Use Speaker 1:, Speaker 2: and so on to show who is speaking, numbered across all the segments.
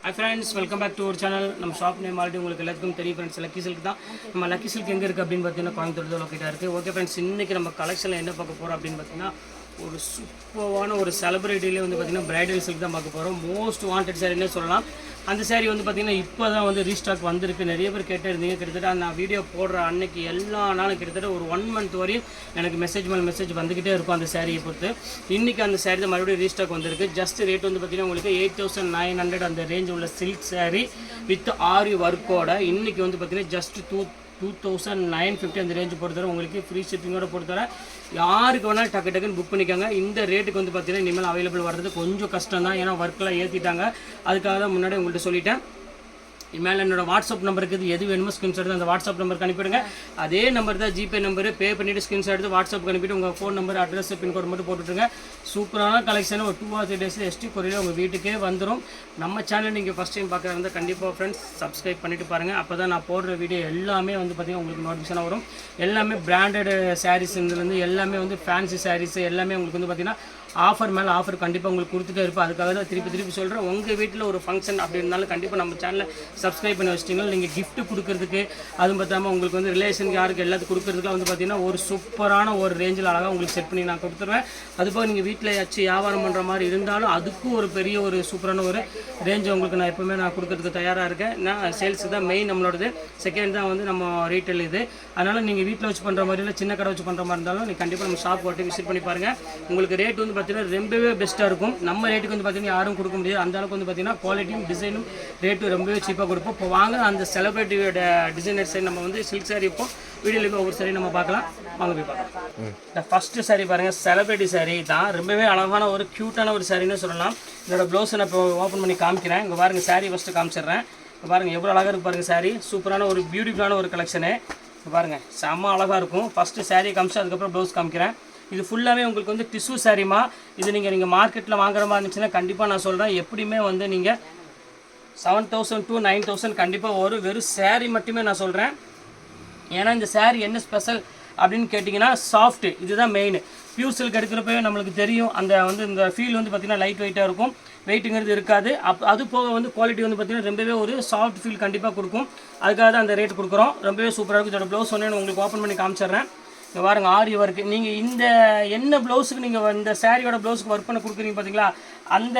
Speaker 1: Hi friends welcome back to ஒரு channel நம்ம shop name already உங்களுக்கு எல்லாத்துக்கும் தெரியும் ஃப்ரெண்ட்ஸ் லக்கி சில்க் தான். நம்ம லக்கி சில்க் எங்கே இருக்குது அப்படின்னு பார்த்தீங்கன்னா கோயம்புத்தூர் லொக்கேட்டாக இருக்குது ஓகே ஃப்ரெண்ட்ஸ் இன்றைக்கி நம்ம கலெக்ஷனில் என்ன பார்க்க போகிறோம் அப்படின்னு பார்த்தீங்கன்னா ஒரு சூப்பரான ஒரு செலிபிரிட்டிலே வந்து பார்த்தீங்கன்னா பிரைடல் சில்க் தான் பார்க்க போகிறோம் மோஸ்ட் வாண்டட் சாரின்னே சொல்லலாம். அந்த சாரீ வந்து பார்த்திங்கன்னா இப்போ தான் வந்து ரீஸ்டாக் வந்திருக்கு. நிறைய பேர் கேட்டிருந்தீங்க. கிட்டத்தட்ட நான் வீடியோ போடுற அன்னைக்கு எல்லா நாளும் கிட்டத்தட்ட ஒரு ஒன் மந்த் வரையும் எனக்கு மெசேஜ் மேலே மெசேஜ் வந்துக்கிட்டே இருக்கும் அந்த சாரியை பொறுத்து. இன்றைக்கி அந்த saree தான் மறுபடியும் ரீஸ்டாக் வந்திருக்கு. ஜஸ்ட் ரேட் வந்து பார்த்தீங்கன்னா உங்களுக்கு எயிட் தௌசண்ட் நைன் ஹண்ட்ரட் அந்த ரேஞ்ச் உள்ள சில்க் சாரீ வித் ஆரி ஒர்க்கோட இன்றைக்கி வந்து பார்த்திங்கன்னா just two two thousand nine fifty அந்த ரேஞ்சு பொறுத்தவரை உங்களுக்கு ஃப்ரீ ஷிப்பிங்கோட பொறுத்தவரை யாருக்கு வேணாலும் டக்கு டக்குன்னு புக் பண்ணிக்கோங்க. இந்த ரேட்டுக்கு வந்து பார்த்தீங்கன்னா இனிமேல் அவைலபிள் வர்றது கொஞ்சம் கஷ்டம் தான் ஏன்னா ஒர்க்கெலாம் ஏற்றிட்டாங்க அதுக்காக தான் முன்னாடி உங்கள்கிட்ட சொல்லிட்டேன். இனிமேல் என்னோட வாட்ஸ்அப் நம்பருக்கு இது எது வேணுமோ ஸ்கிரீன்ஷாட் எடுத்து அந்த வாட்ஸ்அப் நம்பருக்கு அனுப்பிடுங்க அதே நம்பர் தான் ஜிபே நம்பர் பே பண்ணிவிட்டு ஸ்கிரீன்ஷாட் எடுத்து வாட்ஸ்அப் அனுப்பிட்டு உங்கள் ஃபோன் நம்பர் அட்ரஸ் பின்கோட் மட்டும் போட்டுட்ருங்க சூப்பரான கலெக்ஷன் ஒரு டூ ஆர் த்ரீ டேஸில் எஸ்டி கொரியில் உங்கள் வீட்டுக்கே வந்துடும் நம்ம சேனல் நீங்கள் ஃபஸ்ட் டைம் பார்க்குறதா இருந்தால் கண்டிப்பாக ஃப்ரெண்ட்ஸ் சப்ஸ்கிரைப் பண்ணிட்டு பாருங்கள் அப்போ தான் நான் போடுற வீடியோ எல்லாமே வந்து பார்த்திங்கன்னா உங்களுக்கு நோட்டிஃபிகேஷனாக வரும். எல்லாமே பிராண்டட் சாரீஸ் இதுலேருந்து எல்லாமே வந்து ஃபேன்சி சாரீஸ் எல்லாமே உங்களுக்கு வந்து பார்த்திங்கன்னா ஆஃபர் மேலே ஆஃபர் கண்டிப்பாக உங்களுக்கு கொடுத்துட்டே இருப்போம் அதுக்காக தான் திருப்பி திருப்பி சொல்கிறேன் உங்கள் வீட்டில் ஒரு ஃபங்க்ஷன் அப்படி இருந்தாலும் கண்டிப்பாக நம்ம சேனலை சப்ஸ்கிரைப் பண்ணி வச்சிட்டிங்கன்னா நீங்கள் கிஃப்ட் கொடுக்கறதுக்கு அதுவும் பார்த்தாம உங்களுக்கு வந்து ரிலேஷனுக்கு யாருக்கு எல்லாத்துக்கும் கொடுக்கறதுக்குலாம் வந்து பார்த்தீங்கன்னா ஒரு சூப்பரான ஒரு ரேஞ்சில் அழகாக உங்களுக்கு செட் பண்ணி நான் கொடுத்துருவேன். அதுபோக நீங்கள் வீட்டில் ஏதாச்சும் வியாபாரம் பண்ணுற மாதிரி இருந்தாலும் அதுக்கும் ஒரு பெரிய ஒரு சூப்பரான ஒரு ரேஞ்ச் உங்களுக்கு நான் எப்போவுமே நான் கொடுக்கறதுக்கு தயாராக இருக்கேன். நான் சேல்ஸ் தான் மெயின் நம்மளோடது. செகண்ட் தான் வந்து நம்ம ரீட்டைல் இது. அதனால் நீங்கள் வீட்டில் வச்சு பண்ணுற மாதிரி இல்லை சின்ன கடை வச்சு பண்ணுற மாதிரி இருந்தாலும் நீங்கள் கண்டிப்பாக நம்ம ஷாப் போட்டு விசிட் பண்ணி பாருங்கள் உங்களுக்கு ரேட் வந்து பார்த்தீங்கன்னா ரொம்பவே பெஸ்ட்டாக இருக்கும். நம்ம ரேட்டுக்கு வந்து பார்த்தீங்கன்னா யாரும் கொடுக்க முடியாது. அந்த அளவுக்கு வந்து பார்த்தீங்கன்னா குவாலிட்டியும் டிசைனும் ரேட்டு ரொம்பவே சீப்பாக கொடுப்போம். இப்போ வாங்க அந்த செலிபிரிட்டியோட டிசைனர் சைடு நம்ம வந்து சில்க் சாரி இப்போ வீடியோவில் ஒவ்வொரு சாரி நம்ம பார்க்கலாம். வாங்க போய் பார்க்கலாம். இந்த ஃபஸ்ட்டு சாரி பாருங்கள் செலிபிரிட்டி சாரி தான். ரொம்பவே அழகான ஒரு க்யூட்டான ஒரு சாரின்னு சொல்லலாம். இதோட ப்ளவுஸை நான் இப்போ ஓப்பன் பண்ணி காமிக்கிறேன். இங்கே பாருங்கள் சாரி ஃபஸ்ட்டு காமிச்சிடுறேன். பாருங்கள் எவ்வளோ அழகாக இருக்கு பாருங்கள் சாரி சூப்பரான ஒரு பியூட்டிஃபுல்லான ஒரு கலெக்ஷனு பாருங்கள் செம்ம அழகாக இருக்கும். ஃபஸ்ட்டு சாரி காமிச்சு அதுக்கப்புறம் ப்ளவுஸ் காமிக்கிறேன். இது ஃபுல்லாகவே உங்களுக்கு வந்து டிஷ்யூ சாரிமா இது நீங்கள் நீங்கள் மார்க்கெட்டில் வாங்குற மாதிரி இருந்துச்சுன்னா கண்டிப்பாக நான் சொல்கிறேன் எப்படியுமே வந்து நீங்கள் seven thousand to nine thousand கண்டிப்பாக ஒரு வெறும் சேரீ மட்டுமே நான் சொல்கிறேன் ஏன்னா இந்த சேரீ என்ன ஸ்பெஷல் அப்படின்னு கேட்டிங்கன்னா சாஃப்ட் இதுதான் மெயின் பியூர் சில்க் எடுக்கிறப்பவே நம்மளுக்கு தெரியும். அந்த வந்து இந்த ஃபீல் வந்து பார்த்திங்கன்னா லைட் வெயிட்டாக இருக்கும். வெயிட்டுங்கிறது இருக்காது. அப் அது போக வந்து குவாலிட்டி வந்து பார்த்திங்கன்னா ரொம்பவே ஒரு சாஃப்ட் ஃபீல் கண்டிப்பாக கொடுக்கும். அதுக்காக தான் அந்த ரேட் கொடுக்குறோம். ரொம்பவே சூப்பராக இருக்கும். இதோட ப்ளவுஸ் ஒன்று உங்களுக்கு ஓப்பன் பண்ணி காமிச்சிடுறேன். இங்கே பாருங்க ஆரி ஒர்க் நீங்கள் இந்த என்ன ப்ளவுஸுக்கு நீங்கள் இந்த சாரியோட ப்ளவுஸுக்கு ஒர்க் பண்ண கொடுக்குறீங்க பார்த்தீங்களா அந்த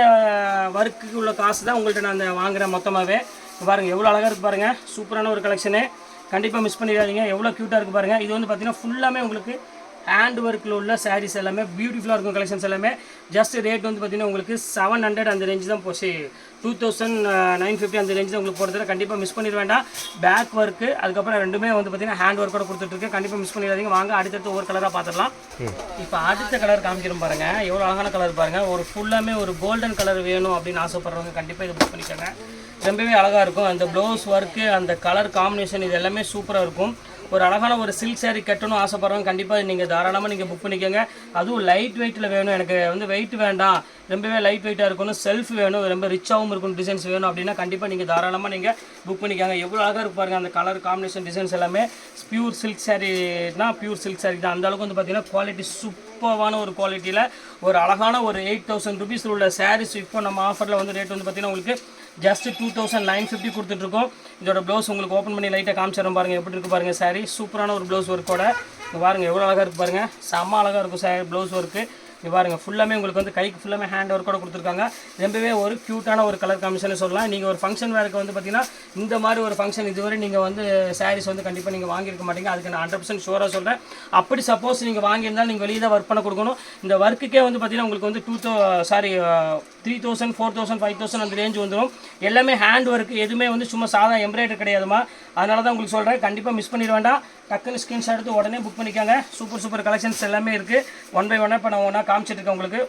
Speaker 1: ஒர்க்குக்கு உள்ள காசு தான் உங்கள்கிட்ட நான் அந்த வாங்குறேன் மொத்தமாகவே பாருங்கள் எவ்வளோ அழகாக இருக்குது பாருங்கள் சூப்பரான ஒரு கலெக்ஷனு கண்டிப்பாக மிஸ் பண்ணிடாதீங்க. எவ்வளோ க்யூட்டாக இருக்குது பாருங்கள் இது வந்து பார்த்தீங்கன்னா ஃபுல்லாமே உங்களுக்கு ஹேண்ட் ஒர்க்கில் உள்ள சாரீஸ் எல்லாமே பியூட்டிஃபுல்லாக இருக்கும் கலெக்ஷன்ஸ் எல்லாமே. ஜஸ்ட் ரேட் வந்து பார்த்தீங்கன்னா உங்களுக்கு செவன் ஹண்ட்ரட் அந்த ரேஞ்சு தான் போச்சு. டூ தௌசண்ட் நைன் ஃபிஃப்டி அந்த ரேஞ்சு தான் உங்களுக்கு போகிறதுல கண்டிப்பாக மிஸ் பண்ணிட வேண்டாம். பேக் ஒர்க்கு அதுக்கப்புறம் ரெண்டுமே வந்து பார்த்தீங்கன்னா ஹேண்ட் ஒர்க்கோட கொடுத்துட்ருக்கு கண்டிப்பாக மிஸ் பண்ணிடாதீங்க. வாங்க அடுத்தடுத்து ஒரு கலராக பார்த்துடலாம் இப்போ அடுத்த கலர் காமிக்கிறோம் பாருங்க. எவ்வளோ அழகான கலர் பாருங்க. ஒரு ஃபுல்லாமே ஒரு கோல்டன் கலர் வேணும் அப்படின்னு ஆசைப்படுறவங்க கண்டிப்பாக இதை புக் பண்ணிக்கோங்க. ரொம்பவே அழகாக இருக்கும். அந்த ப்ளவுஸ் ஒர்க்கு அந்த கலர் காம்பினேஷன் இது எல்லாமே சூப்பராக இருக்கும். ஒரு அழகான ஒரு சில்க் சாரீ கட்டணும் ஆசைப்படுறவங்க கண்டிப்பாக நீங்கள் தாராளமாக நீங்கள் புக் பண்ணிக்கோங்க. அதுவும் லைட் வெயிட்டில் வேணும். எனக்கு வந்து வெயிட் வேண்டாம். ரொம்பவே லைட் வெயிட்டாக இருக்கணும். செல்ஃப் வேணும். ரொம்ப ரிச்சாகவும் இருக்கணும். டிசைன்ஸ் வேணும் அப்படின்னா கண்டிப்பாக நீங்கள் தாராளமாக நீங்கள் புக் பண்ணிக்கோங்க. எவ்வளோ அழகாக இருக்கு பாருங்கள் அந்த கலர் காம்பினேஷன் டிசைன்ஸ் எல்லாமே. பியூர் சில்க் சாரீனா பியூர் சில்க் சாரீ தான். அந்த அளவுக்கு வந்து பார்த்திங்கன்னா குவாலிட்டி சூப்பரான ஒரு குவாலிட்டியில் ஒரு அழகான ஒரு எயிட் தௌசண்ட் ருபீஸ் உள்ள சாரீஸ் இப்போ நம்ம ஆஃபரில் வந்து ரேட் வந்து பார்த்தீங்கன்னா உங்களுக்கு just two thousand nine fifty கொடுத்துட்ருக்கோம். இதோட ப்ளவுஸ் உங்களுக்கு ஓப்பன் பண்ணி லைட்டாக காமிச்சிடும் பாருங்கள் எப்படி இருக்கு பாருங்கள் சாரீ சூப்பரான ஒரு ப்ளவுஸ் ஒர்க்கோட பாருங்கள் எவ்வளோ அழகாக இருக்குது பாருங்கள் செம்ம அழகாக இருக்கும் சாரி ப்ளவுஸ் ஒர்க்கு இது பாருங்கள் ஃபுல்லாமே உங்களுக்கு வந்து கைக்கு ஃபுல்லாமே ஹேண்ட் ஒர்க்கோட கொடுத்துருக்காங்க. ரொம்பவே ஒரு க்யூட்டான ஒரு கலர் காம்பினேஷன் சொல்லலாம். நீங்கள் ஒரு ஃபங்க்ஷன் வேறுக்கு வந்து பார்த்தீங்கன்னா இந்த மாதிரி ஒரு ஃபங்க்ஷன் இதுவரை நீங்கள் வந்து சாரீஸ் வந்து கண்டிப்பாக நீங்கள் வாங்கியிருக்க மாட்டீங்க. அதுக்கு நான் ஹண்ட்ரட் பர்சன்ட் ஷூராக சொல்கிறேன் அப்படி சப்போஸ் நீங்கள் வாங்கியிருந்தால் நீங்கள் வெளியே தான் ஒர்க் பண்ண கொடுக்கணும். இந்த ஒர்க்குக்கே வந்து பார்த்தீங்கன்னா உங்களுக்கு வந்து டூ தௌ sorry three thousand four thousand five thousand அந்த ரேஞ்ச் வந்துடும் எல்லாமே ஹேண்ட் ஒர்க் எதுவுமே வந்து சும்மா சாதா எம்ப்ராய்டர் கிடையாதுமா அதனால தான் உங்களுக்கு சொல்கிறேன் கண்டிப்பாக மிஸ் பண்ணிட வேண்டாம். டக்குன்னு ஸ்கிரீன்ஷாட் எடுத்து உடனே புக் பண்ணிக்காங்க. சூப்பர் சூப்பர் கலெக்ஷன்ஸ் எல்லாமே இருக்குது ஒன் பை ஒன்னாக இப்போ நான் ஒன்றா காமிச்சிட்ருக்கேன் உங்களுக்கு.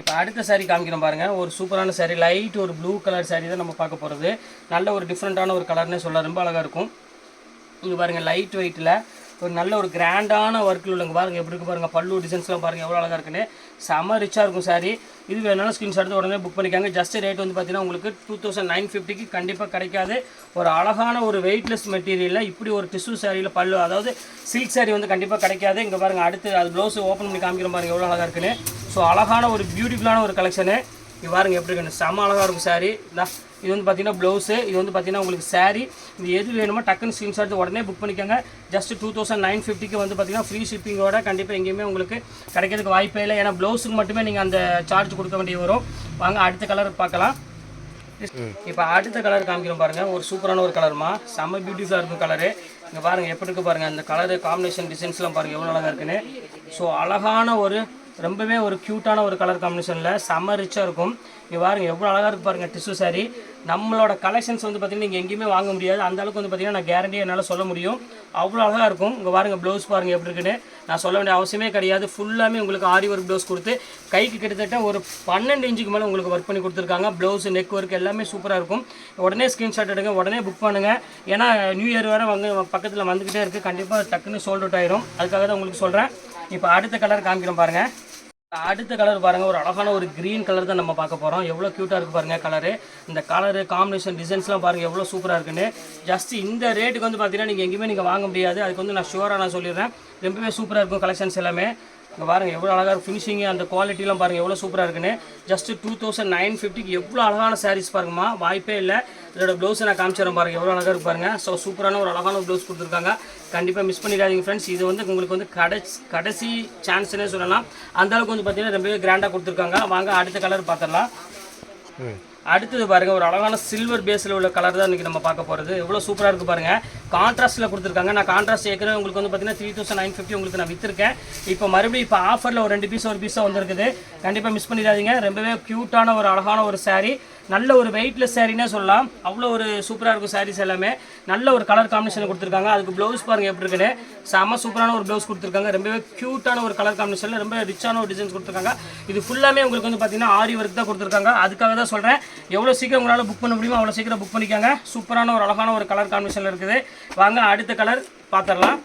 Speaker 1: இப்போ அடுத்த saree காமிக்கிறோம் பாருங்கள் ஒரு சூப்பரான saree லைட் ஒரு ப்ளூ கலர் saree தான் நம்ம பார்க்க போகிறது நல்ல ஒரு டிஃப்ரெண்ட்டான ஒரு கலர்னே சொல்ல ரொம்ப அழகாக இருக்கும். இங்கே பாருங்கள் லைட் வெயிட்டில் ஒரு நல்ல ஒரு கிராண்டான ஒர்க்கில் உள்ளங்க பாருங்கள் எப்படி இருக்கு பாருங்கள் பல்லு டிசைன்ஸ்லாம் பாருங்கள் எவ்வளோ அழகாக இருக்குன்னு. செம ரிச்சாக இருக்கும் சாரி இது வேணாலும் ஸ்க்ரீன்ஷாட் எடுத்து உடனே புக் பண்ணிக்காங்க. ஜஸ்ட் ரேட் வந்து பார்த்தீங்கன்னா உங்களுக்கு டூ தௌசண்ட் நைன் ஃபிஃப்டிக்கு கண்டிப்பாக கிடைக்காது. ஒரு அழகான ஒரு வெயிட்லெஸ் மெட்டீரியலில் இப்படி ஒரு டிஷ்யூ சாரியில் பல்லு அதாவது சில்க் சாரி வந்து கண்டிப்பாக கிடைக்காது. இங்கே பாருங்கள் அடுத்து அது ப்ளவுஸ் ஓப்பன் பண்ணி காமிக்கிற பாருங்க எவ்வளோ அழகாக இருக்குன்னு. ஸோ அழகான ஒரு பியூட்டிஃபுல்லான ஒரு கலெக்ஷனு இது பாருங்க எப்படி இருக்குன்னு செம அழகாக இருக்கும் saree. தான் இது வந்து பார்த்தீங்கன்னா ப்ளவுஸு இது வந்து பார்த்தீங்கன்னா உங்களுக்கு saree. இது எது வேணுமோ டக்குன்னு ஸ்க்ரீன்ஷாட் உடனே புக் பண்ணிக்கோங்க. ஜஸ்ட் டூ தௌசண்ட் நைன் ஃபிஃப்டிக்கு வந்து பார்த்தீங்கன்னா ஃப்ரீ ஷிப்பிங்கோட கண்டிப்பாக எங்கேயுமே உங்களுக்கு கிடைக்கிறதுக்கு வாய்ப்பே இல்லை. ஏன்னா ப்ளவுஸுக்கு மட்டுமே நீங்கள் அந்த சார்ஜ் கொடுக்க வேண்டிய வரும். வாங்க அடுத்த கலர் பார்க்கலாம். இப்போ அடுத்த கலர் காமிக்கிறோம் பாருங்கள் ஒரு சூப்பரான ஒரு கலர்மா செம்ம பியூட்டிஃபுல்லாக இருக்கும் கலரு இங்கே பாருங்கள் எப்படி இருக்குது பாருங்கள் அந்த கலரு காம்பினேஷன் டிசைன்ஸ்லாம் பாருங்கள் எவ்வளோ அழகாக இருக்குன்னு. ஸோ அழகான ஒரு ரொம்பவே ஒரு க்யூட்டான ஒரு கலர் காம்பினேஷனில் செம்ம ரிச்சாக இருக்கும். இங்கே பாருங்க எவ்வளோ அழகாக இருக்கு பாருங்கள் டிஷ்யூ சாரி நம்மளோட கலெக்ஷன்ஸ் வந்து பார்த்தீங்கன்னா நீங்கள் எங்கேயுமே வாங்க முடியாது. அந்த அளவுக்கு வந்து பார்த்திங்கன்னா நான் கேரண்டி என்னால் சொல்ல முடியும். அவ்வளோ அழகாக இருக்கும். இங்கே பாருங்கள் ப்ளவுஸ் பாருங்கள் எப்படி இருக்குன்னு. நான் சொல்ல வேண்டிய அவசியமே கிடையாது. ஃபுல்லாமே உங்களுக்கு ஆரி ஒர்க் ப்ளவுஸ் கொடுத்து கைக்கு கிட்டத்தட்ட ஒரு பன்னெண்டு இன்ச்சுக்கு மேலே உங்களுக்கு ஒர்க் பண்ணி கொடுத்துருக்காங்க. ப்ளவுஸ் நெக் ஒர்க் எல்லாமே சூப்பராக இருக்கும். உடனே ஸ்க்ரீன்ஷாட் எடுங்க உடனே புக் பண்ணுங்கள் ஏன்னா நியூ இயர் வேறு வந்து பக்கத்தில் வந்துக்கிட்டே இருக்குது கண்டிப்பாக டக்குன்னு சோல்ட் அவுட் ஆயிரும். அதுக்காக தான் உங்களுக்கு சொல்கிறேன் இப்போ அடுத்த கலர் காமிக்கிறோம் பாருங்கள் அடுத்த கலர் பாருங்க ஒரு அழகான ஒரு கிரீன் கலர் தான் நம்ம பார்க்க போறோம். எவ்வளோ க்யூட்டாக இருக்கு பாருங்க கலரு இந்த கலரு காம்பினேஷன் டிசைன்ஸ்லாம் பாருங்க எவ்வளோ சூப்பராக இருக்குன்னு. ஜஸ்ட் இந்த ரேட்டுக்கு வந்து பார்த்தீங்கன்னா நீங்கள் எங்கேயுமே நீங்கள் வாங்க முடியாது. அதுக்கு வந்து நான் ஷுவராக நான் சொல்லிடுறேன். ரொம்பவே சூப்பராக இருக்கும் கலெக்ஷன்ஸ் எல்லாமே. இங்கே பாருங்க எவ்வளோ அழகாக இருக்கும் ஃபினிஷிங் அந்த குவாலிட்டிலாம் பாருங்க எவ்வளோ சூப்பராக இருக்குன்னு. ஜஸ்ட் டூ தௌசண்ட் நைன் ஃபிஃப்டிக்கு எவ்வளோ அழகான சாரீஸ் பாருங்கம்மா. வாய்ப்பே இல்லை. இதோட ப்ளவுஸை நான் காமிச்சிடறேன் பாருங்க எவ்வளோ அழகாக இருக்கு பாருங்க. ஸோ சூப்பரான ஒரு அழகான ப்ளவுஸ் கொடுத்துருக்காங்க. கண்டிப்பாக மிஸ் பண்ணிடாதீங்க ஃப்ரெண்ட்ஸ் இது வந்து உங்களுக்கு வந்து கடைசி கடைசி சான்ஸ்னே சொல்லலாம். அந்த அளவுக்கு வந்து பார்த்தீங்கன்னா ரொம்பவே கிராண்டாக கொடுத்துருக்காங்க. வாங்க அடுத்த கலர் பார்த்துடலாம் அடுத்தது பாருங்க ஒரு அழகான சில்வர் பேஸில் உள்ள கலர் தான் இன்றைக்கி நம்ம பார்க்க போகிறது எவ்வளோ சூப்பராக இருக்குது பாருங்க. கான்ட்ராஸ்ட்டில் கொடுத்துருக்காங்க. நான் கான்ட்ராஸ்ட் ஏற்கனவே உங்களுக்கு வந்து பார்த்தீங்கன்னா த்ரீ தௌசண்ட் நைன் ஃபிஃப்டி உங்களுக்கு நான் விற்றுருக்கேன் இப்போ மறுபடியும் இப்போ ஆஃபரில் ஒரு ரெண்டு பீஸ் ஒரு பீஸாக வந்திருக்குது. கண்டிப்பாக மிஸ் பண்ணிடாதீங்க. ரொம்பவே க்யூட்டான ஒரு அழகான ஒரு சாரீ நல்ல ஒரு வெயிட்லெஸ் சாரினே சொல்லலாம். அவ்வளோ ஒரு சூப்பராக இருக்கும் சாரீஸ் எல்லாமே. நல்ல ஒரு கலர் காம்பினேஷன் கொடுத்துருக்காங்க. அதுக்கு ப்ளவுஸ் பாருங்கள் எப்படி இருக்குன்னு. செம்ம சூப்பரான ஒரு ப்ளவுஸ் கொடுத்துருக்காங்க. ரொம்பவே க்யூட்டான ஒரு கலர் காம்பினேஷனில் ரொம்ப ரிச்சான ஒரு டிசைன்ஸ் கொடுத்துருக்காங்க. இது ஃபுல்லாமே உங்களுக்கு வந்து பார்த்தீங்கன்னா ஆரி ஒர்க் தான் கொடுத்துருக்காங்க. அதுக்காக தான் சொல்கிறேன் எவ்வளோ சீக்கிரம் உங்களால் புக் பண்ண முடியுமோ அவ்வளோ சீக்கிரம் புக் பண்ணிக்காங்க. சூப்பரான ஒரு அழகான ஒரு கலர் காம்பினேஷனில் இருக்குது. வாங்க அடுத்த கலர் பார்த்துடலாம்.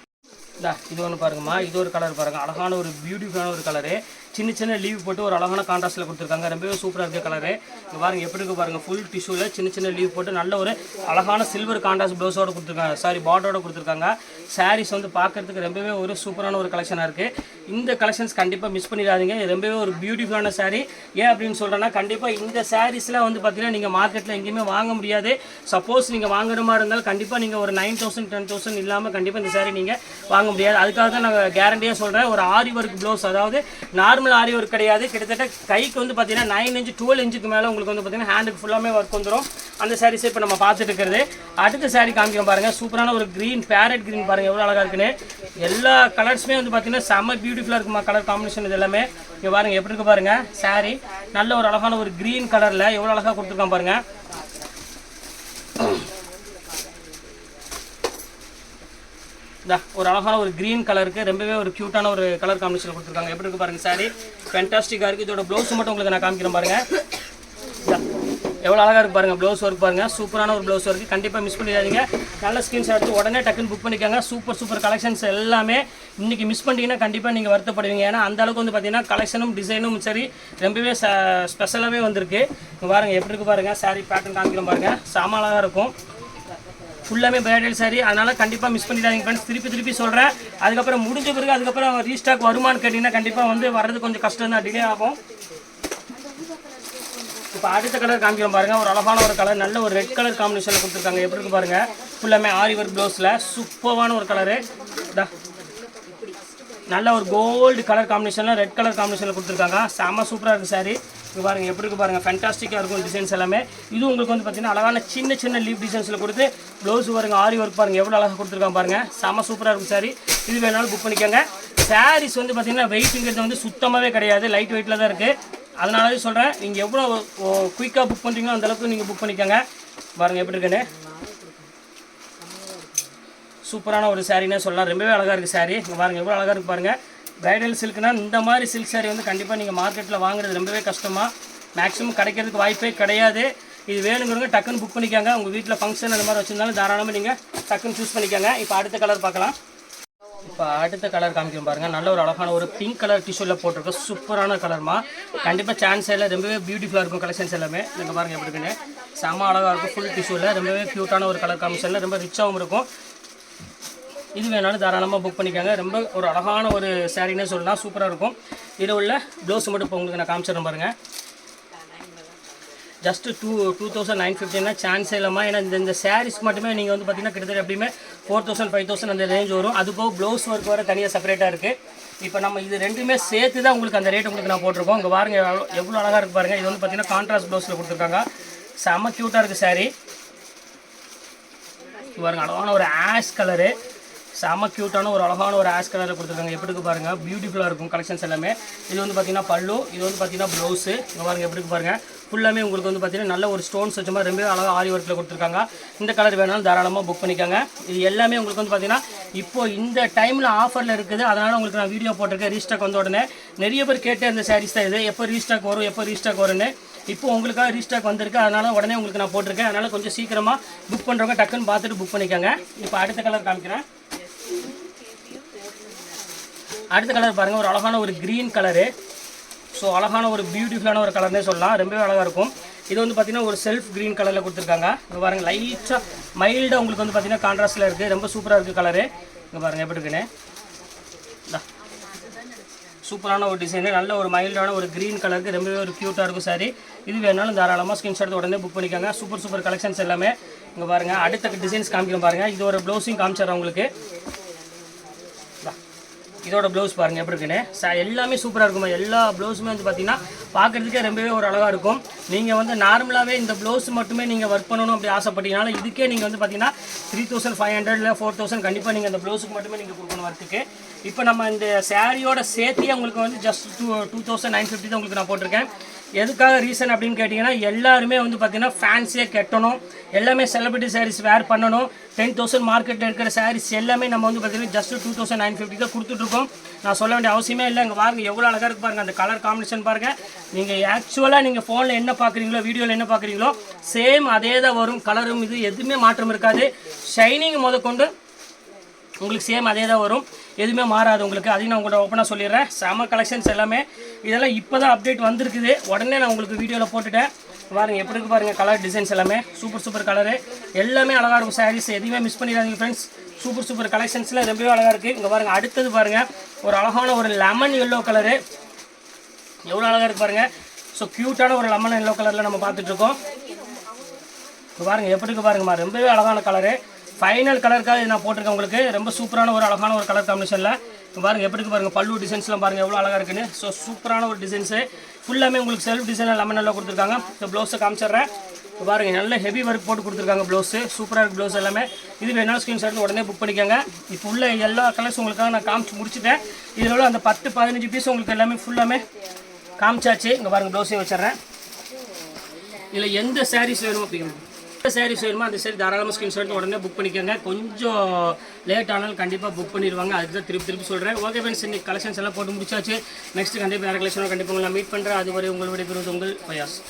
Speaker 1: இந்தா இது ஒன்று பாருங்கம்மா இது ஒரு கலர் பாருங்க. அழகான ஒரு பியூட்டிஃபுல்லான ஒரு கலரு சின்ன சின்ன லீவ் போட்டு ஒரு அழகான கான்ட்ராஸ்ட்டில் கொடுத்துருக்காங்க. ரொம்பவே சூப்பராக இருக்க கலரு இங்கே பாருங்க எப்படி இருக்கு பாருங்க ஃபுல் டிஷ்யூவில் சின்ன சின்ன லீவ் போட்டு நல்ல ஒரு அழகான சில்வர் கான்ட்ராஸ்ட் ப்ளவுஸோட கொடுத்துருக்காங்க. சாரி பார்டரோட கொடுத்துருக்காங்க. சாரீஸ் வந்து பார்க்கறதுக்கு ரொம்பவே ஒரு சூப்பரான ஒரு கலெக்ஷனாக இருக்குது இந்த கலெக்ஷன்ஸ் கண்டிப்பாக மிஸ் பண்ணிடாதீங்க. இது ரொம்பவே ஒரு பியூட்டிஃபுல்லான சாரீ ஏன் அப்படின்னு சொல்கிறேன்னா கண்டிப்பாக இந்த சாரீஸ்லாம் வந்து பார்த்தீங்கன்னா நீங்கள் மார்க்கெட்டில் எங்கேயுமே வாங்க முடியாது. சப்போஸ் நீங்கள் வாங்குற மாதிரி இருந்தாலும் கண்டிப்பாக நீங்கள் ஒரு நைன் தௌசண்ட் டென் தௌசண்ட் இல்லாமல் கண்டிப்பாக இந்த saree நீங்கள் வாங்க முடியாது. அதுக்காக தான் நாங்கள் கேரண்டியாக சொல்கிறேன் ஒரு ஆரி ஒர்க் ப்ளவுஸ் அதாவது நார்மல் ஆரி ஒர்க் கிடையாது. கிட்டத்தட்ட கைக்கு வந்து பார்த்தீங்கன்னா நைன் இன்ச்சு டுவெல் இன்ச்சுக்கு மேலே உங்களுக்கு வந்து பார்த்தீங்கன்னா ஹேண்டுக்கு ஃபுல்லாமே ஒர்க் வந்துடும் அந்த சாரீஸ் இப்போ நம்ம பார்த்துட்டு இருக்கிறது. அடுத்த சாரீ காமிக்கிறோம் பாருங்கள் சூப்பரான ஒரு க்ரீன் பேரட் க்ரீன் பாருங்கள் எவ்வளோ அழகாக இருக்குன்னு. எல்லா கலர்ஸுமே வந்து பார்த்தீங்கன்னா செம்ம பியூட்டிஃபுல்லாக இருக்குமா கலர் காம்பினேஷன் இது எல்லாமே. இங்கே பாருங்கள் எப்படி இருக்கு பாருங்கள் சாரீ நல்ல ஒரு அழகான ஒரு க்ரீன் கலரில் எவ்வளோ அழகாக கொடுத்துருக்கான் பாருங்கள் இந்த ஒரு அழகான ஒரு க்ரீன் கலருக்கு ரொம்பவே ஒரு க்யூட்டான ஒரு கலர் காம்பினேஷன் கொடுத்துருக்காங்க. எப்படி இருக்கு பாருங்க சாரி ஃபேண்டாஸ்டிக்காக இருக்குது இதோட ப்ளவுஸ் மட்டும் உங்களுக்கு நான் காமிக்கிறேன் பாருங்க. எவ்வளோ அழகாக இருக்கு பாருங்க ப்ளவுஸ் ஒர்க் பாருங்க. சூப்பரான ஒரு ப்ளவுஸ் ஒர்க்கு கண்டிப்பாக மிஸ் பண்ணிடாதீங்க. நல்ல ஸ்கிரீன்ஷாட் எடுத்து உடனே டக்குன்னு புக் பண்ணிக்கோங்க. சூப்பர் சூப்பர் கலெக்ஷன்ஸ் எல்லாமே இன்றைக்கி மிஸ் பண்ணிட்டீங்கன்னா கண்டிப்பாக நீங்கள் வருத்தப்படுவீங்க. ஏன்னா அந்தளவுக்கு வந்து பார்த்தீங்கன்னா கலெக்ஷனும் டிசைனும் சரி ரொம்பவே ஸ்பெஷலாகவே வந்திருக்கு. பாருங்கள் எப்படி இருக்கு பாருங்க சாரி பேட்டர்ன் காமிக்கிறோம் பாருங்க. செம அழகாக இருக்கும். ஃபுல்லாமே பிரைடல் சாரி அதனால் கண்டிப்பாக மிஸ் பண்ணிடாதீங்க ஃப்ரெண்ட்ஸ் திருப்பி திருப்பி சொல்கிறேன் அதுக்கப்புறம் முடிஞ்ச பிறகு அதுக்கப்புறம் ரீஸ்டாக் வருமானு கேட்டிங்கன்னா கண்டிப்பாக வந்து வர்றது கொஞ்சம் கஷ்டம் தான். டிலே ஆகும். இப்போ அடுத்த கலர் காமிக்கிறோம் பாருங்கள் ஒரு அழகான ஒரு கலர் நல்ல ஒரு ரெட் கலர் காம்பினேஷனில் கொடுத்துருக்காங்க. எப்படி இருக்கு பாருங்கள் ஃபுல்லாமே ஆரி ஒர்க் ப்ளவுஸில் சூப்பரான ஒரு கலரு நல்ல ஒரு கோல்டு கலர் காம்பினேஷனில் ரெட் கலர் காம்பினேஷனில் கொடுத்துருக்காங்க. செம்ம சூப்பராக இருக்குது சாரி இங்கே பாருங்கள் எப்படி இருக்கு பாருங்கள் ஃபேண்டாஸ்டிக்காக இருக்கும் டிசைன்ஸ் எல்லாமே. இது உங்களுக்கு வந்து பார்த்தீங்கன்னா அழகான சின்ன சின்ன லீவ் டிசைன்ஸில் கொடுத்து ப்ளவுஸ் பாருங்க ஆரி ஒர்க் பாருங்கள் எவ்வளோ அழகாக கொடுத்துருக்காங்க பாருங்கள் செம்ம சூப்பராக இருக்கும் சாரி இது வேணாலும் புக் பண்ணிக்கோங்க. சாரீஸ் வந்து பார்த்தீங்கன்னா வெயிட்டுங்கிறது வந்து சுத்தமாகவே கிடையாது லைட் வெயிட்டில் தான் இருக்குது அதனாலே சொல்கிறேன் நீங்கள் எவ்வளோ குயிக்காக புக் பண்ணுறீங்களோ அந்த அளவுக்கு நீங்கள் புக் பண்ணிக்கோங்க. பாருங்கள் எப்படி இருக்குன்னு. சூப்பரான ஒரு சாரினே சொல்லலாம். ரொம்பவே அழகாக இருக்குது சாரி இங்கே பாருங்கள் எவ்வளோ அழகாக இருக்குது பாருங்கள் பிரைடல் சில்க்னா இந்த மாதிரி சில்க் சாரி வந்து கண்டிப்பாக நீங்கள் மார்க்கெட்டில் வாங்குறது ரொம்பவே கஷ்டமாக மேக்ஸிமம் கிடைக்கிறதுக்கு வாய்ப்பே கிடையாது. இது வேணுங்கிறவங்க டக்குன்னு புக் பண்ணிக்காங்க. உங்கள் வீட்டில் ஃபங்க்ஷன் அந்த மாதிரி வச்சுருந்தாலும் தாராளமாக நீங்கள் டக்குன்னு சூஸ் பண்ணிக்கோங்க. இப்போ அடுத்த கலர் பார்க்கலாம். இப்போ அடுத்த கலர் காமிக்கிறோம் பாருங்கள் நல்ல ஒரு அழகான ஒரு பிங்க் கலர் டிஷ்யூவில் போட்டிருக்க சூப்பரான கலர்மா கண்டிப்பாக சான்ஸ் எல்லாம் ரொம்பவே பியூட்டிஃபுல்லாக இருக்கும் கலெக்ஷன்ஸ் எல்லாமே. நீங்கள் பாருங்கள் எப்படி இருக்குன்னு. செம அழகாக இருக்கும். ஃபுல் டிஷ்யூவில் ரொம்பவே க்யூட்டான ஒரு கலர் காம்பினேஷனில் ரொம்ப ரிச்சாகவும் இருக்கும். இது வேணாலும் தாராளமாக புக் பண்ணிக்காங்க. ரொம்ப ஒரு அழகான ஒரு சாரினே சொல்லலாம். சூப்பராக இருக்கும். இதில் உள்ள ப்ளவுஸ் மட்டும் இப்போ உங்களுக்கு நான் காமிச்சிடறேன் பாருங்கள் just two two thousand nine ஃபிஃப்டின்னா சான்ஸே இல்லாமல் ஏன்னா இந்த இந்த சாரீஸ்க்கு மட்டுமே நீங்கள் வந்து பார்த்தீங்கன்னா கிட்டத்தட்ட எப்படியுமே ஃபோர் தௌசண்ட் ஃபைவ் தௌசண்ட் அந்த ரேஞ்ச் வரும். அது போக ப்ளவுஸ் ஒர்க் வர தனியாக செப்பரேட்டாக இருக்குது இப்போ நம்ம இது ரெண்டுமே சேர்த்து தான் உங்களுக்கு அந்த ரேட் உங்களுக்கு நான் போட்டிருக்கோம். இங்கே பாருங்க எவ்வளோ எவ்வளோ அழகாக இருக்குது பாருங்கள் இது வந்து பார்த்தீங்கன்னா கான்ட்ராஸ்ட் ப்ளவுஸில் கொடுத்துருக்காங்க. செம்ம க்யூட்டாக இருக்குது சாரீ பாருங்க அழகான ஒரு ஆஷ் கலரு செம க்யூட்டான ஒரு அழகான ஒரு ஆஷ் கலரில் கொடுத்துருக்காங்க. எப்படி இருக்கு பாருங்கள் பியூட்டிஃபுல்லாக இருக்கும் கலெக்ஷன்ஸ் எல்லாமே. இது வந்து பார்த்தீங்கன்னா பல்லு இது வந்து பார்த்தீங்கன்னா ப்ளவுஸு இங்கே பாருங்கள் எப்படி இருக்கு பாருங்கள் ஃபுல்லாமே உங்களுக்கு வந்து பார்த்தீங்கன்னா நல்ல ஒரு ஸ்டோன்ஸ் வச்ச மாதிரி ரொம்ப அழகாக ஆரி ஒர்க்கில் கொடுத்துருக்காங்க. இந்த கலர் வேணாலும் தாராளமாக புக் பண்ணிக்கோங்க. இது எல்லாமே உங்களுக்கு வந்து பார்த்தீங்கன்னா இப்போ இந்த டைமில் ஆஃபரில் இருக்குது. அதனால் உங்களுக்கு நான் வீடியோ போட்டிருக்கேன். ரீஸ்டாக் வந்த உடனே. நிறைய பேர் கேட்டே இருந்த சாரீஸ் தான் இது. எப்போ ரீஸ்டாக் வரும் எப்போ ரீஸ்டாக் வரும்னு. இப்போ உங்களுக்காக ரீஸ்டாக் வந்திருக்கு. அதனால் உடனே உங்களுக்கு நான் போட்டிருக்கேன். அதனால் கொஞ்சம் சீக்கிரமாக புக் பண்ணுறவங்க டக்குன்னு பார்த்துட்டு புக் பண்ணிக்கோங்க. இப்போ அடுத்த கலர் காமிக்கிறேன். அடுத்த கலர் பாருங்கள் ஒரு அழகான ஒரு க்ரீன் கலரு ஸோ அழகான ஒரு பியூட்டிஃபுல்லான ஒரு கலர்னே சொல்லலாம். ரொம்பவே அழகாக இருக்கும். இது வந்து பார்த்தீங்கன்னா ஒரு செல்ஃப் க்ரீன் கலரில் கொடுத்துருக்காங்க. இங்கே பாருங்கள் லைட்டாக மைல்டாக உங்களுக்கு வந்து பார்த்தீங்கன்னா கான்ட்ராஸ்டில் இருக்குது ரொம்ப சூப்பராக இருக்குது கலரு இங்கே பாருங்கள் எப்படி இருக்குன்னு? சூப்பரான ஒரு டிசைனு நல்ல ஒரு மைல்டான ஒரு க்ரீன் கலருக்கு ரொம்பவே ஒரு க்யூட்டாக இருக்கும் சாரி இது வேணாலும் தாராளமாக ஸ்கிரீன்ஷாட் உடனே புக் பண்ணிக்கோங்க. சூப்பர் சூப்பர் கலெக்ஷன்ஸ் எல்லாமே. இங்கே பாருங்கள் அடுத்த டிசைன்ஸ் காமிக்கிறோம் பாருங்கள் இது ஒரு ப்ளவுஸையும் காமிச்சிடுறேன் உங்களுக்கு. இதோட ப்ளவுஸ் பாருங்கள் எப்படி இருக்குன்னு. ச எல்லாமே சூப்பராக இருக்குமா எல்லா ப்ளவுஸுமே வந்து பார்த்தீங்கன்னா பார்க்குறதுக்கே ரொம்பவே ஒரு அழகாக இருக்கும். நீங்கள் வந்து நார்மலாகவே இந்த ப்ளவுஸ் மட்டுமே நீங்கள் ஒர்க் பண்ணணும் அப்படி ஆசைப்பட்டீங்கனால இதுக்கே நீங்கள் வந்து பார்த்தீங்கன்னா த்ரீ தௌசண்ட் ஃபைவ் ஹண்ட்ரட் இல்லை ஃபோர் தௌசண்ட் கண்டிப்பாக நீங்கள் அந்த ப்ளவுஸுக்கு மட்டுமே நீங்கள் கொடுக்கணும் ஒர்க்குக்கு இப்போ நம்ம இந்த சேரீயோட சேர்த்தியே உங்களுக்கு வந்து just two two thousand nine fifty தான் உங்களுக்கு நான் போட்டிருக்கேன். எதுக்காக ரீசன் அப்படின்னு கேட்டிங்கன்னா எல்லாருமே வந்து பார்த்திங்கன்னா ஃபேன்ஸே கட்டணும். எல்லாமே செலிபிரிட்டி சாரீஸ் வேர் பண்ணணும். டென் தௌசண்ட் மார்க்கெட்டில் இருக்கிற சாரீஸ் எல்லாமே நம்ம வந்து பார்த்தீங்கன்னா just two thousand nine fifty தான் கொடுத்துட்ருக்கோம். நான் சொல்ல வேண்டிய அவசியமே இல்லை. இங்கே பாருங்க எவ்வளோ அழகாக இருக்கு பாருங்கள் அந்த கலர் காம்பினேஷன் பாருங்க. நீங்கள் ஆக்சுவலாக நீங்கள் ஃபோனில் என்ன பார்க்குறீங்களோ வீடியோவில் என்ன பார்க்குறீங்களோ சேம் அதே தான் வரும் கலரும் இது எதுவுமே மாற்றம் இருக்காது. ஷைனிங் முதற்கொண்டு உங்களுக்கு சேம் அதே தான் வரும். எதுவுமே மாறாது உங்களுக்கு. அதையும் நான் உங்கள்கிட்ட ஓப்பனாக சொல்லிடுறேன். செம கலெக்ஷன்ஸ் எல்லாமே. இதெல்லாம் இப்போ தான் அப்டேட் வந்திருக்குது. உடனே நான் உங்களுக்கு வீடியோவில் போட்டுட்டேன். பாருங்கள் எப்படி இருக்கு பாருங்கள் கலர் டிசைன்ஸ் எல்லாமே. சூப்பர் சூப்பர் கலரு எல்லாமே அழகாக இருக்கும் சாரீஸ் எதுவுமே மிஸ் பண்ணிடாதீங்க ஃப்ரெண்ட்ஸ் சூப்பர் சூப்பர் கலெக்ஷன்ஸில் ரொம்பவே அழகாக இருக்குது இங்கே பாருங்கள் அடுத்தது பாருங்கள் ஒரு அழகான ஒரு லெமன் எல்லோ கலரு எவ்வளோ அழகாக இருக்கு பாருங்கள் ஸோ க்யூட்டான ஒரு லெமன் எல்லோ கலரில் நம்ம பார்த்துட்ருக்கோம் இப்போ எப்படி இருக்கு பாருங்கம்மா. ரொம்பவே அழகான கலரு ஃபைனல் கலருக்காக நான் போட்டிருக்கேன் உங்களுக்கு. ரொம்ப சூப்பரான ஒரு அழகான ஒரு கலர் காம்பினேஷனில் பாருங்கள் எப்படி பாருங்கள் பல்லு டிசைன்ஸ்லாம் பாருங்கள் எவ்வளோ அழகாக இருக்குன்னு. ஸோ சூப்பரான ஒரு டிசைன்ஸு ஃபுல்லாமே உங்களுக்கு செல்ஃப் டிசைன் எல்லாமே நல்லா கொடுத்துருக்காங்க. இந்த ப்ளவுஸை காமிச்சிடுறேன். இப்போ நல்ல ஹெவி ஒர்க் போட்டு கொடுத்துருக்காங்க ப்ளவுஸு சூப்பராக இருக்கு ப்ளவுஸ் எல்லாமே. இது வேணாலும் ஸ்க்ரீன்ஷாட் எடுத்து உடனே புக் பண்ணிக்கோங்க. இப்போ உள்ள எல்லா கலர்ஸ் உங்களுக்காக நான் காமிச்சு முடிச்சுட்டேன். இதில் உள்ள அந்த பத்து பதினஞ்சு பீஸ் உங்களுக்கு எல்லாமே ஃபுல்லாமே காமிச்சாச்சு. இங்கே பாருங்கள் ப்ளவுஸையும் வச்சிடுறேன். இதில் எந்த சாரீஸ் வேணுமோ அப்படிங்க சாரீஸ் வேணுமோ அந்த சரி தாராளமாக ஸ்கிரீன்ஷாட் உடனே புக் பண்ணிக்கோங்க. கொஞ்சம் லேட் ஆனாலும் கண்டிப்பாக புக் பண்ணிடுவாங்க. அதுக்கு தான் திருப்பி திருப்பி சொல்கிறேன் ஓகே ஃப்ரெண்ட்ஸ் இன்னைக்கு கலெக்ஷன்ஸ் எல்லாம் போட்டு முடிச்சாச்சு. நெக்ஸ்ட் கண்டிப்பாக வேறு கலெக்ஷனாக கண்டிப்பாக உங்களை மீட் பண்ணுறேன் அதுவரை உங்களுடைய விருது உங்கள் பயாஸ்.